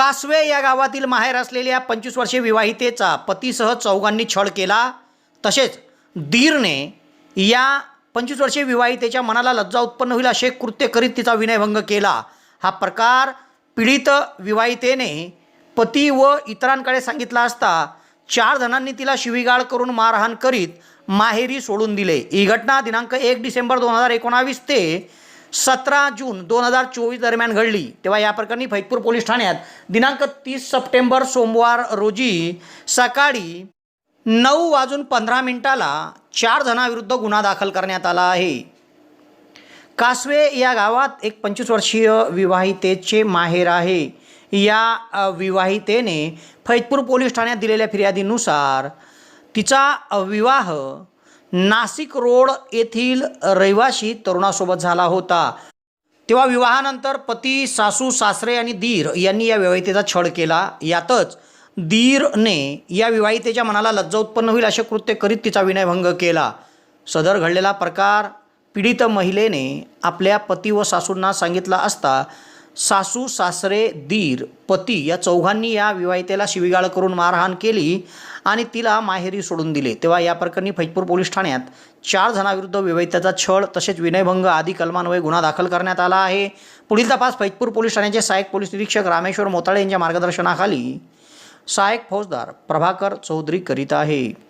कासवे या गावातील माहेर असलेल्या पंचवीस वर्षीय विवाहितेचा पतीसह चौघांनी छळ केला. तसेच दीरने या पंचवीस वर्षीय विवाहितेच्या मनाला लज्जा उत्पन्न होईल असे कृत्य करीत तिचा विनयभंग केला. हा प्रकार पीडित विवाहितेने पती व इतरांकडे सांगितला असता चार जणांनी तिला शिवीगाळ करून मारहाण करीत माहेरी सोडून दिले. ही घटना दिनांक एक डिसेंबर दोन हजार एकोणावीस ते सतरा जून दोन हजार चोवीस दरम्यान घडली. तेव्हा या प्रकरणी फैजपूर पोलीस ठाण्यात दिनांक तीस सप्टेंबर सोमवार रोजी सकाळी नऊ वाजून पंधरा मिनिटाला चार जणांविरुद्ध गुन्हा दाखल करण्यात आला आहे. कासवे या गावात एक पंचवीस वर्षीय विवाहितेचे माहेर आहे. या विवाहितेने फैजपूर पोलीस ठाण्यात दिलेल्या फिर्यादीनुसार तिचा विवाह नाशिक रोड येथील रहिवाशी तरुणासोबत झाला होता. तेव्हा विवाहानंतर पती सासू सासरे आणि दीर यांनी या विवाहितेचा छळ केला. यातच दीरने या विवाहितेच्या मनाला लज्जा उत्पन्न होईल असे कृत्य करीत तिचा विनयभंग केला. सदर घडलेला प्रकार पीडित महिलेने आपल्या पती व सासूंना सांगितला असता सासू सासरे दीर पती या चौघांनी या विवाहितेला शिवीगाळ करून मारहाण केली आणि तिला माहेरी सोडून दिले. तेव्हा या प्रकरणी फैजपूर पोलीस ठाण्यात चार जणांविरुद्ध विवाहितेचा छळ तसेच विनयभंग आदी कलमान्वये गुन्हा दाखल करण्यात आला आहे. पुढील तपास फैजपूर पोलीस ठाण्याचे सहाय्यक पोलीस निरीक्षक रामेश्वर मोताळे यांच्या मार्गदर्शनाखाली. सहाय्यक फौजदार प्रभाकर चौधरी करीत आहे.